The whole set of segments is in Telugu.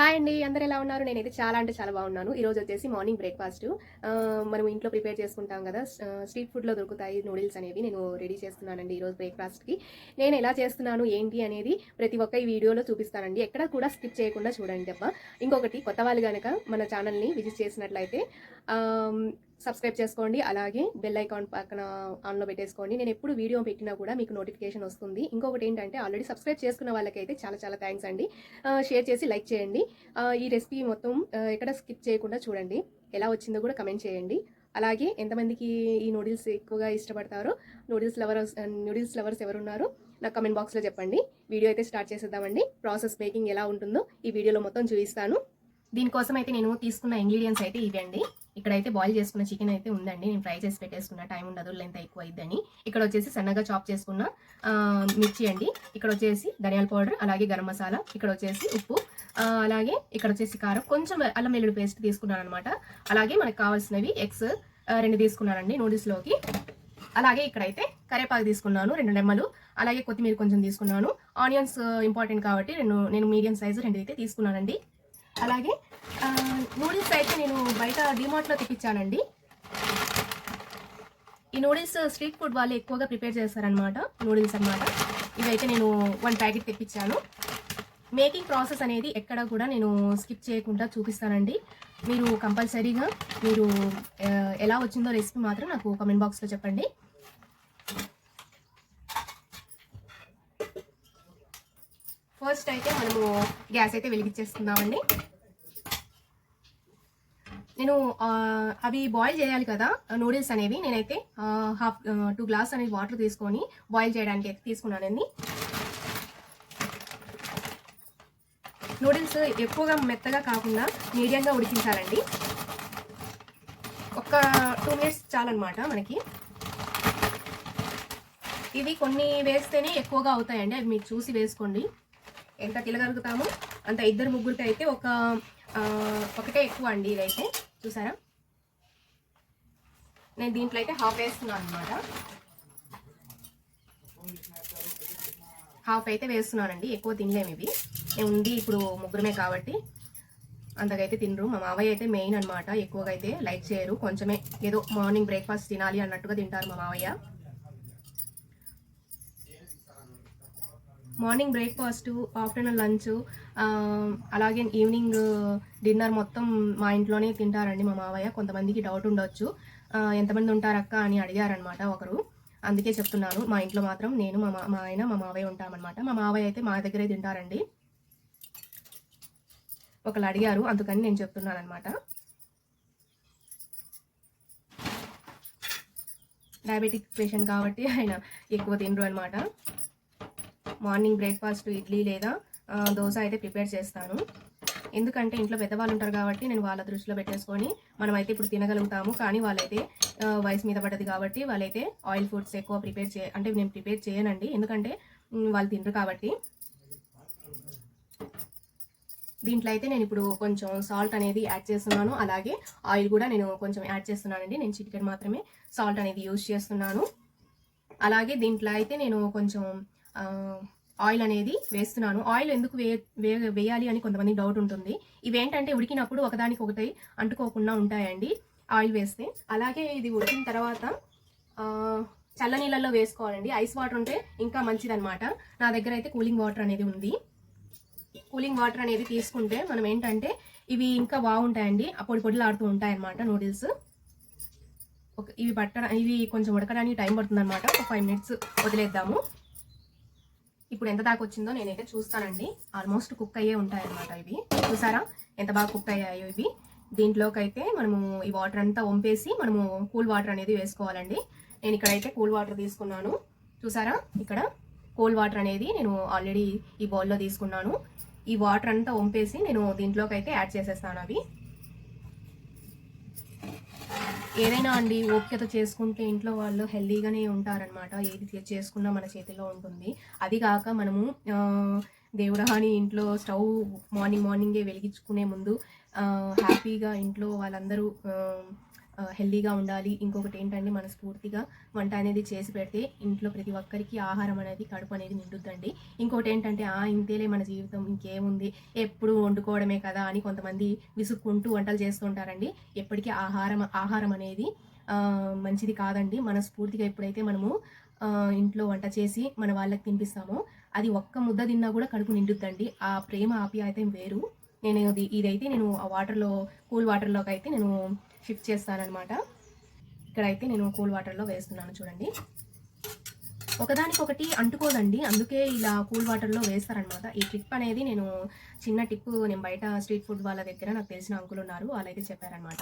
హాయ్ అండి అందరు ఎలా ఉన్నారు? నేనైతే చాలా అంటే చాలా బాగున్నాను. ఈరోజు వచ్చేసి మార్నింగ్ బ్రేక్ఫాస్ట్. మనం ఇంట్లో ప్రిపేర్ చేసుకుంటాం కదా స్ట్రీట్ ఫుడ్లో దొరుకుతాయి నూడిల్స్ అనేవి. నేను రెడీ చేస్తున్నానండి ఈరోజు బ్రేక్ఫాస్ట్కి. నేను ఎలా చేస్తున్నాను ఏంటి అనేది ప్రతి ఒక్క ఈ వీడియోలో చూపిస్తానండి. ఎక్కడ కూడా స్కిప్ చేయకుండా చూడండి అబ్బా. ఇంకొకటి కొత్త వాళ్ళు కనుక మన ఛానల్ని విజిట్ చేసినట్లయితే సబ్స్క్రైబ్ చేసుకోండి. అలాగే బెల్ ఐకాన్ పక్కన ఆన్లో పెట్టేసుకోండి. నేను ఎప్పుడు వీడియో పెట్టినా కూడా మీకు నోటిఫికేషన్ వస్తుంది. ఇంకొకటి ఏంటంటే ఆల్రెడీ సబ్స్క్రైబ్ చేసుకున్న వాళ్ళకైతే చాలా చాలా థ్యాంక్స్ అండి. షేర్ చేసి లైక్ చేయండి. ఈ రెసిపీ మొత్తం ఎక్కడ స్కిప్ చేయకుండా చూడండి. ఎలా వచ్చిందో కూడా కమెంట్ చేయండి. అలాగే ఎంతమందికి ఈ నూడిల్స్ ఎక్కువగా ఇష్టపడతారో నూడిల్స్ లవర్స్ నూడిల్స్ లవర్స్ ఎవరున్నారో నాకు కమెంట్ బాక్స్లో చెప్పండి. వీడియో అయితే స్టార్ట్ చేసేద్దామండి. ప్రాసెస్ మేకింగ్ ఎలా ఉంటుందో ఈ వీడియోలో మొత్తం చూపిస్తాను. దీనికోసం అయితే నేను తీసుకున్న ఇంగ్రీడియంట్స్ అయితే ఇవండి. ఇక్కడైతే బాయిల్ చేసుకున్న చికెన్ అయితే ఉందండి. నేను ఫ్రై చేసి పెట్టేసుకున్న. టైం ఉండదు లెంత్ ఎక్కువ అయిద్దని ఇక్కడ వచ్చేసి సన్నగా చాప్ చేసుకున్న మిర్చి అండి. ఇక్కడ వచ్చేసి ధనియాల పౌడర్ అలాగే గరం మసాలా ఇక్కడ వచ్చేసి ఉప్పు అలాగే ఇక్కడ వచ్చేసి కారం. కొంచెం అల్లం వెల్లుల్లి పేస్ట్ తీసుకున్నాను అనమాట అలాగే మనకు కావాల్సినవి ఎగ్స్ రెండు తీసుకున్నానండి నూడిల్స్లోకి. అలాగే ఇక్కడైతే కరేపాకు తీసుకున్నాను రెండు నెమ్మలు. అలాగే కొత్తిమీర కొంచెం తీసుకున్నాను. ఆనియన్స్ ఇంపార్టెంట్ కాబట్టి రెండు నేను మీడియం సైజు రెండు అయితే తీసుకున్నానండి. అలాగే నూడిల్స్ అయితే నేను బయట డిమార్ట్లో తెప్పించానండి. ఈ నూడిల్స్ స్ట్రీట్ ఫుడ్ వాళ్ళు ఎక్కువగా ప్రిపేర్ చేస్తారనమాట నూడిల్స్ అన్నమాట. ఇవైతే నేను వన్ ప్యాకెట్ తెప్పించాను. మేకింగ్ ప్రాసెస్ అనేది ఎక్కడ కూడా నేను స్కిప్ చేయకుండా చూపిస్తానండి. మీరు కంపల్సరీగా మీరు ఎలా వచ్చిందో రెసిపీ మాత్రం నాకు కమెంట్ బాక్స్లో చెప్పండి. ఫస్ట్ అయితే మనము గ్యాస్ అయితే వెలిగించేస్తున్నామండి నేను అవి బాయిల్ చేయాలి కదా నూడిల్స్ అనేవి నేనైతే హాఫ్ టూ గ్లాస్ అనేది వాటర్ తీసుకొని బాయిల్ చేయడానికి అయితే తీసుకున్నానండి. నూడిల్స్ ఎక్కువగా మెత్తగా కాకుండా మీడియంగా ఉడికించాలండి. ఒక టూ మినిట్స్ చాలన్నమాట మనకి. ఇవి కొన్ని వేస్తేనే ఎక్కువగా అవుతాయండి అవి మీరు చూసి వేసుకోండి. ఎంత తినగలుగుతామో? అంత ఇద్దరు ముగ్గురికి అయితే ఒక ఒకటే ఎక్కువ అండి ఇదైతే. చూసారా? నేను దీంట్లో అయితే హాఫ్ వేస్తున్నాను అనమాట హాఫ్ అయితే వేస్తున్నానండి. ఎక్కువ తినలేము ఇవి. నేను ఉంది ఇప్పుడు ముగ్గురమే కాబట్టి అంతకైతే తినరు. మా మావయ్య అయితే మెయిన్ అనమాట ఎక్కువగా అయితే లైక్ చేయరు. కొంచెమే ఏదో మార్నింగ్ బ్రేక్ఫాస్ట్ తినాలి అన్నట్టుగా తింటారు మా మావయ్య. మార్నింగ్ బ్రేక్ఫాస్ట్ ఆఫ్టర్నూన్ లంచ్ అలాగే ఈవినింగ్ డిన్నర్ మొత్తం మా ఇంట్లోనే తింటారండి మా మావయ్య. కొంతమందికి డౌట్ ఉండొచ్చు. ఎంతమంది ఉంటారక్క అని అడిగారనమాట ఒకరు. అందుకే చెప్తున్నాను మా ఇంట్లో మాత్రం నేను మా మా- మా ఆయన మా మావయ్య ఉంటామన్నమాట. మా మావయ్య అయితే మా దగ్గరే తింటారండి. ఒకళ్ళు అడిగారు అందుకని నేను చెప్తున్నాను అనమాట డయాబెటిక్ పేషెంట్ కాబట్టి ఆయన ఎక్కువ తినరు అనమాట మార్నింగ్ బ్రేక్ఫాస్ట్ ఇడ్లీ లేదా దోశ అయితే ప్రిపేర్ చేస్తాను. ఎందుకంటే ఇంట్లో పెద్దవాళ్ళు ఉంటారు కాబట్టి నేను వాళ్ళ దృష్టిలో పెట్టేసుకొని మనమైతే ఇప్పుడు తినగలుగుతాము. కానీ వాళ్ళైతే వయసు మీద పడ్డది కాబట్టి వాళ్ళైతే ఆయిల్ ఫుడ్స్ ఎక్కువ ప్రిపేర్ చే అంటే నేను ప్రిపేర్ చేయనండి. ఎందుకంటే వాళ్ళు తినరు కాబట్టి. దీంట్లో అయితే నేను ఇప్పుడు కొంచెం సాల్ట్ అనేది యాడ్ చేస్తున్నాను. అలాగే ఆయిల్ కూడా నేను కొంచెం యాడ్ చేస్తున్నానండి. నేను చికెన్ మాత్రమే సాల్ట్ అనేది యూజ్ చేస్తున్నాను. అలాగే దీంట్లో అయితే నేను కొంచెం ఆయిల్ అనేది వేస్తున్నాను. ఆయిల్ ఎందుకు వే వే- వేయాలి అని కొంతమంది డౌట్ ఉంటుంది. ఇవేంటంటే ఉడికినప్పుడు ఒకదానికి ఒకటి అంటుకోకుండా ఉంటాయండి ఆయిల్ వేస్తే. అలాగే ఇది ఉడికిన తర్వాత ఆ, చల్ల నీళ్ళల్లో వేసుకోవాలండి. ఐస్ వాటర్ ఉంటే ఇంకా మంచిదనమాట నా దగ్గర అయితే కూలింగ్ వాటర్ అనేది ఉంది. కూలింగ్ వాటర్ అనేది తీసుకుంటే మనం ఏంటంటే ఇవి ఇంకా బాగుంటాయండి. పొడి పొడిలాడుతూ ఉంటాయన్నమాట నూడిల్స్. ఇవి పట్టడ ఇవి కొంచెం ఉడకడానికి టైం పడుతుంది అనమాట ఒక ఫైవ్ మినిట్స్ వదిలేద్దాము. ఇప్పుడు ఎంత దాకా వచ్చిందో నేనైతే చూస్తానండి. ఆల్మోస్ట్ కుక్ అయ్యే ఉంటాయి అనమాట ఇవి. చూసారా? ఎంత బాగా కుక్ అయ్యాయో ఇవి. దీంట్లోకి అయితే మనము ఈ వాటర్ అంతా వంపేసి మనము కూల్ వాటర్ అనేది వేసుకోవాలండి. నేను ఇక్కడైతే కూల్ వాటర్ తీసుకున్నాను. చూసారా? ఇక్కడ కూల్ వాటర్ అనేది నేను ఆల్రెడీ ఈ బౌల్లో తీసుకున్నాను. ఈ వాటర్ అంతా వంపేసి నేను దీంట్లోకి అయితే యాడ్ చేసేస్తాను అవి. ఏదైనా అండి ఓపికత చేసుకుంటే ఇంట్లో వాళ్ళు హెల్దీగానే ఉంటారనమాట ఏది చేసుకున్నా మన చేతిలో ఉంటుంది. అది కాక మనము దేవుడహాని ఇంట్లో స్టవ్ మార్నింగ్ మార్నింగే వెలిగించుకునే ముందు హ్యాపీగా ఇంట్లో వాళ్ళందరూ హెల్దీగా ఉండాలి. ఇంకొకటి ఏంటంటే మనస్ఫూర్తిగా వంట అనేది చేసి పెడితే ఇంట్లో ప్రతి ఒక్కరికి ఆహారం అనేది కడుపు అనేది నిండుద్దండి. ఇంకోటి ఏంటంటే ఆ ఇంతేలే మన జీవితం ఇంకేముంది? ఎప్పుడు వండుకోవడమే కదా అని కొంతమంది విసుక్కుంటూ వంటలు చేస్తుంటారండి ఎప్పటికీ ఆహారం ఆహారం అనేది మంచిది కాదండి. మనస్ఫూర్తిగా ఎప్పుడైతే మనము ఇంట్లో వంట చేసి మన వాళ్ళకి తినిపిస్తామో అది ఒక్క ముద్ద తిన్నా కూడా కడుపు నిండుద్దండి. ఆ ప్రేమ ఆప్యాయత వేరు. నేను ఇది ఇదైతే నేను ఆ వాటర్లో కూల్ వాటర్లోకి అయితే నేను షిఫ్ట్ చేస్తానన్నమాట. ఇక్కడైతే నేను కూల్ వాటర్లో వేస్తున్నాను చూడండి. ఒకదానికొకటి అంటుకోదండి అందుకే ఇలా కూల్ వాటర్లో వేస్తారనమాట ఈ టిప్ అనేది నేను చిన్న టిప్ నేను బయట స్ట్రీట్ ఫుడ్ వాళ్ళ దగ్గర నాకు తెలిసిన అంకులు ఉన్నారు వాళ్ళైతే చెప్పారనమాట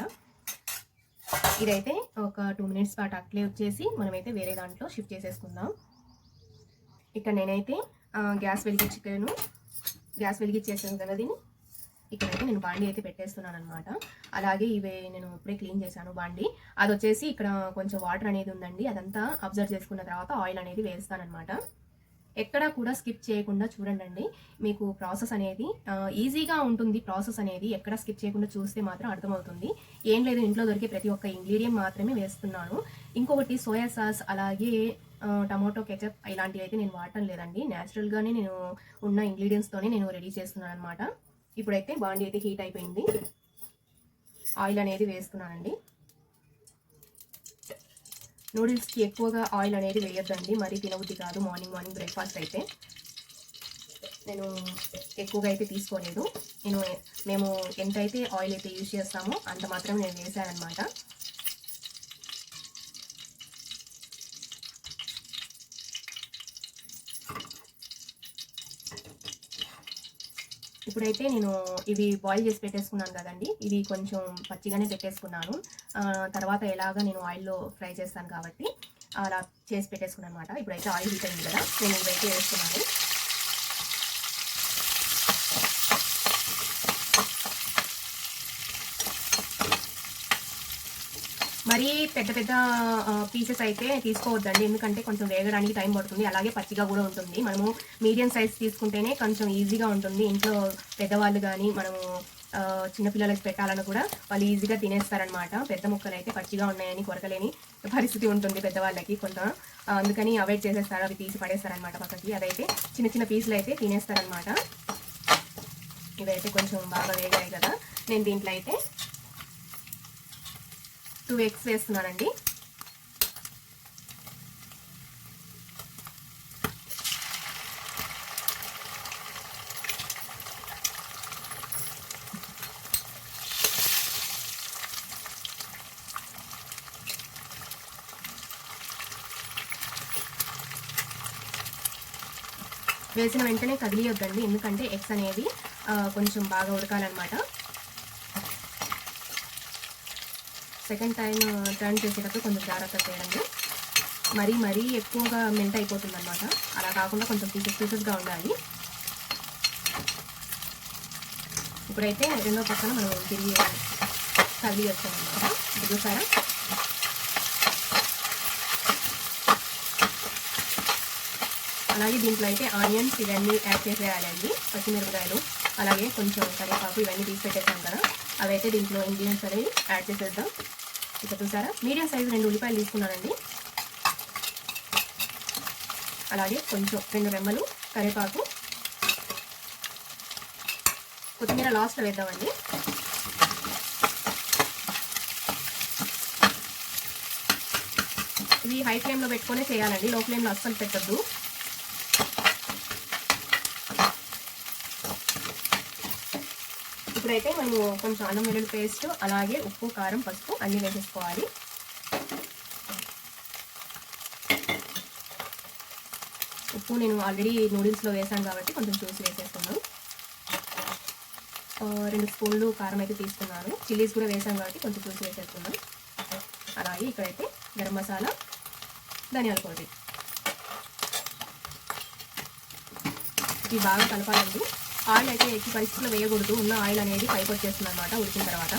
ఇదైతే ఒక టూ మినిట్స్ పాటు అట్లే వచ్చేసి మనమైతే వేరే దాంట్లో షిఫ్ట్ చేసేసుకుందాం. ఇక్కడ నేనైతే గ్యాస్ వెలిగించుకాను. గ్యాస్ వెలిగించేసాను కదా దీన్ని ఇక్కడైతే నేను బాండీ అయితే పెట్టేస్తున్నాను అనమాట అలాగే ఇవే నేను ఇప్పుడే క్లీన్ చేశాను బాండీ. అది వచ్చేసి ఇక్కడ కొంచెం వాటర్ అనేది ఉందండి. అదంతా అబ్జర్వ్ చేసుకున్న తర్వాత ఆయిల్ అనేది వేస్తానమాట ఎక్కడా కూడా స్కిప్ చేయకుండా చూడండి మీకు ప్రాసెస్ అనేది ఈజీగా ఉంటుంది ప్రాసెస్ అనేది. ఎక్కడ స్కిప్ చేయకుండా చూస్తే మాత్రం అర్థమవుతుంది. ఏం లేదు ఇంట్లో దొరికే ప్రతి ఒక్క ఇంగ్రీడియం మాత్రమే వేస్తున్నాను. ఇంకొకటి సోయా సాస్ అలాగే టమాటో కెచప్ ఇలాంటివి అయితే నేను వాడటం లేదండి. న్యాచురల్గానే నేను ఉన్న ఇంగ్రీడియంట్స్తోనే నేను రెడీ చేస్తున్నాను అనమాట ఇప్పుడైతే బాండీ అయితే హీట్ అయిపోయింది. ఆయిల్ అనేది వేసుకున్నానండి. నూడిల్స్కి ఎక్కువగా ఆయిల్ అనేది వేయొద్దండి. మరీ తినవద్ది కాదు మార్నింగ్ మార్నింగ్ బ్రేక్ఫాస్ట్ అయితే. నేను ఎక్కువగా అయితే తీసుకోలేదు. నేను మేము ఎంతైతే ఆయిల్ అయితే యూజ్ చేస్తామో అంత మాత్రం నేను వేసానమాట ఇప్పుడైతే నేను ఇవి బాయిల్ చేసి పెట్టేసుకున్నాను కదండి. ఇవి కొంచెం పచ్చిగానే పెట్టేసుకున్నాను. తర్వాత ఎలాగా నేను ఆయిల్లో ఫ్రై చేస్తాను కాబట్టి అలా చేసి పెట్టేసుకున్నాను అనమాట ఇప్పుడైతే ఆయిల్ హీట్ అయింది కదా నేను ఇవైతే వేసుకున్నాను మరీ పెద్ద పెద్ద పీసెస్ అయితే తీసుకోవద్దండి. ఎందుకంటే కొంచెం వేగడానికి టైం పడుతుంది. అలాగే పచ్చిగా కూడా ఉంటుంది. మనము మీడియం సైజ్ తీసుకుంటేనే కొంచెం ఈజీగా ఉంటుంది. ఇంట్లో పెద్దవాళ్ళు కానీ మనము చిన్నపిల్లలకి పెట్టాలని కూడా వాళ్ళు ఈజీగా తినేస్తారనమాట పెద్ద ముక్కలు అయితే పచ్చిగా ఉన్నాయని కొరకలేని పరిస్థితి ఉంటుంది పెద్దవాళ్ళకి కొంత. అందుకని అవాయిడ్ చేసేస్తారు. అవి తీసి పడేస్తారనమాట పక్కకి. అదైతే చిన్న చిన్న పీసులు అయితే తినేస్తారనమాట ఇవైతే కొంచెం బాగా వేగాయి కదా. నేను దీంట్లో అయితే టూ ఎగ్స్ వేస్తున్నానండి. వేసిన వెంటనే కదిలియొద్దండి. ఎందుకంటే ఎగ్స్ అనేవి కొంచెం బాగా ఉడకాలన్నమాట. సెకండ్ టైం టర్న్ చేసేటప్పుడు కొంచెం జాగ్రత్త చేయండి. మరీ మరీ ఎక్కువగా మెంట్ అయిపోతుంది అనమాట అలా కాకుండా కొంచెం పీసెస్ పీసెస్గా ఉండాలి. ఇప్పుడైతే రెండో పక్కన మనం తిరిగి కదిలి వచ్చామన్నమాట. ఇప్పుడు చూసారా? అలాగే దీంట్లో అయితే ఆనియన్స్ ఇవన్నీ యాడ్ చేసేయాలండి పచ్చిమిరపకాయలు అలాగే కొంచెం కరివేపాకు ఇవన్నీ తీసి పెట్టేసాం కదా. అవైతే దీంట్లో ఇంగ్రీడియంట్స్ అనేవి యాడ్ చేసేద్దాం. ఇక్కడ చూసారా? మీడియం సైజు రెండు ఉల్లిపాయలు తీసుకున్నానండి. అలాగే కొంచెం రెండు రెమ్మలు కరివేపాకు. కొత్తిమీర లాస్ట్లో వేద్దామండి. ఇది హై ఫ్లేమ్లో పెట్టుకునే చేయాలండి. లో ఫ్లేమ్లో అస్సలు పెట్టద్దు. ఇప్పుడైతే మనము కొంచెం అల్లం వెల్లుల్లి పేస్ట్ అలాగే ఉప్పు కారం పసుపు అన్నీ వేసేసుకోవాలి. ఉప్పు నేను ఆల్రెడీ నూడిల్స్లో వేసాను కాబట్టి కొంచెం చూసి వేసేసుకున్నాను రెండు స్పూన్లు కారం అయితే తీసుకున్నాను. చిల్లీస్ కూడా వేసాం కాబట్టి కొంచెం చూసి వేసేసుకున్నాను అలాగే ఇక్కడైతే గరం మసాలా ధనియాల పొడి. ఇవి బాగా కలపాలండి. ఆయిల్ అయితే ఎట్టి పరిస్థితుల్లో వేయకూడదు. ఉన్న ఆయిల్ అనేది పైకి వచ్చేస్తుంది అనమాట ఉడికిన తర్వాత.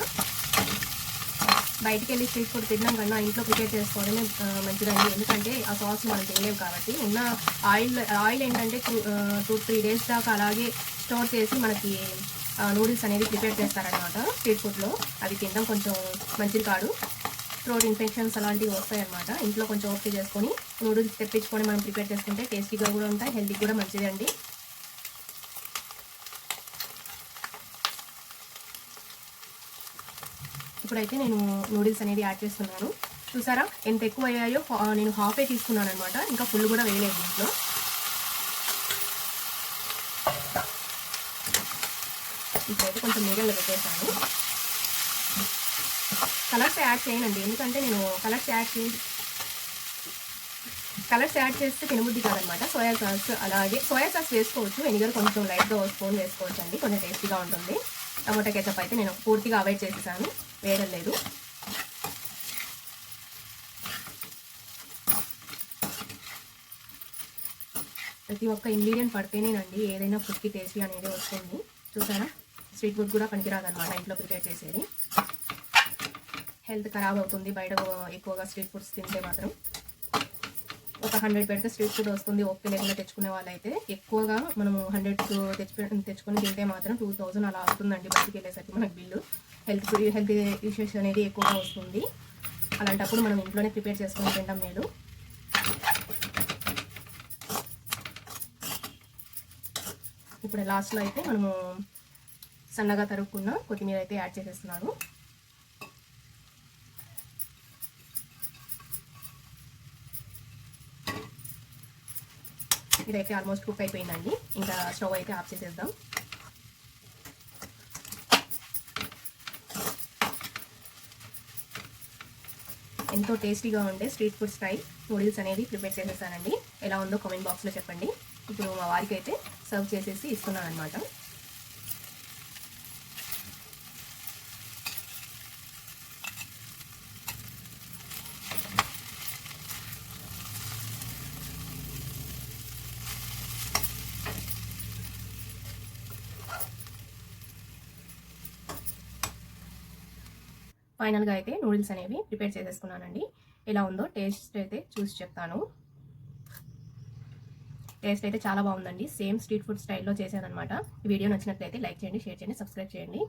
బయటికి వెళ్ళి స్ట్రీట్ ఫుడ్ తినడం కన్నా ఇంట్లో ప్రిపేర్ చేసుకోవడమే మంచిదండి. ఎందుకంటే ఆ సాస్ మనం తినలేము కాబట్టి ఉన్న ఆయిల్ ఆయిల్ ఏంటంటే టూ టూ త్రీ డేస్ దాకా అలాగే స్టోర్ చేసి మనకి నూడిల్స్ అనేది ప్రిపేర్ చేస్తారనమాట స్ట్రీట్ ఫుడ్లో. అవి తినడం కొంచెం మంచిది కాదు. థ్రోట్ ఇన్ఫెక్షన్స్ అలాంటివి వస్తాయి అన్నమాట ఇంట్లో కొంచెం ఓకే చేసుకొని నూడిల్స్ తెప్పించుకొని మనం ప్రిపేర్ చేసుకుంటే టేస్టీగా కూడా ఉంటాయి హెల్తీ కూడా మంచిది అండి ఇప్పుడైతే నేను నూడిల్స్ అనేది యాడ్ చేస్తున్నాను. చూసారా? ఎంత ఎక్కువ అయ్యాయో నేను హాఫే తీసుకున్నాను అనమాట ఇంకా ఫుల్ కూడా వేయలేదు దీంట్లో ఇప్పుడైతే కొంచెం మీడియంలో పెట్టేశాను. కలర్స్ యాడ్ చేయనండి. ఎందుకంటే నేను కలర్స్ యాడ్ చేసి కలర్స్ యాడ్ చేస్తే తినబుద్ధి కాదనమాట సోయా సాస్ అలాగే సోయా సాస్ వేసుకోవచ్చు. వెనిగర్ కొంచెం లైట్గా స్పూన్ వేసుకోవచ్చు అండి కొంచెం టేస్టీగా ఉంటుంది. టమాటా కెచప్ అయితే నేను పూర్తిగా అవాయిడ్ చేసేసాను. వేయడం లేదు ప్రతి ఒక్క ఇంగ్రీడియంట్ పడితేనేనండి ఏదైనా ఫుడ్కి టేస్టీ అనేది వస్తుంది. చూసారా? స్ట్రీట్ ఫుడ్ కూడా పనికిరాదనమాట ఇంట్లో ప్రిపేర్ చేసేది. హెల్త్ ఖరాబ్ అవుతుంది. బయట ఎక్కువగా స్ట్రీట్ ఫుడ్స్ తింటే మాత్రం. ఒక హండ్రెడ్ పెడితే స్ట్రీట్ ఫుడ్ వస్తుంది. ఓకే లేకుండా తెచ్చుకునే వాళ్ళైతే ఎక్కువగా మనము హండ్రెడ్ తెచ్చుకొని తింటే మాత్రం టూ థౌజండ్ అలా అవుతుందండి బయటికి వెళ్ళేసరికి మనకు బిల్లు. హెల్త్ హెల్త్ ఇష్యూస్ అనేది ఎక్కువగా వస్తుంది. అలాంటప్పుడు మనం ఇంట్లోనే ప్రిపేర్ చేసుకొని తింటాం మేలు. ఇప్పుడు లాస్ట్లో అయితే మనము సన్నగా తరుక్కున్న కొత్తిమీర అయితే యాడ్ చేసేస్తున్నాను. ఇదైతే ఆల్మోస్ట్ కుక్ అయిపోయిందండి. ఇంకా స్టవ్ అయితే ఆఫ్ చేసేద్దాం. ఎంతో టేస్టీగా ఉండే స్ట్రీట్ ఫుడ్ స్టైల్ నూడిల్స్ అనేది ప్రిపేర్ చేసేసానండి. ఎలా ఉందో కామెంట్ బాక్స్లో చెప్పండి. ఇప్పుడు మా వారికి అయితే సర్వ్ చేసేసి ఇస్తున్నాను అనమాట ఫైనల్గా అయితే నూడిల్స్ అనేవి ప్రిపేర్ చేసేసుకున్నానండి. ఎలా ఉందో టేస్ట్ అయితే చూసి చెప్తాను. టేస్ట్ అయితే చాలా బాగుందండి. సేమ్ స్ట్రీట్ ఫుడ్ స్టైల్లో చేశాను అనమాట వీడియో నచ్చినట్లయితే లైక్ చేయండి షేర్ చేయండి సబ్స్క్రైబ్ చేయండి.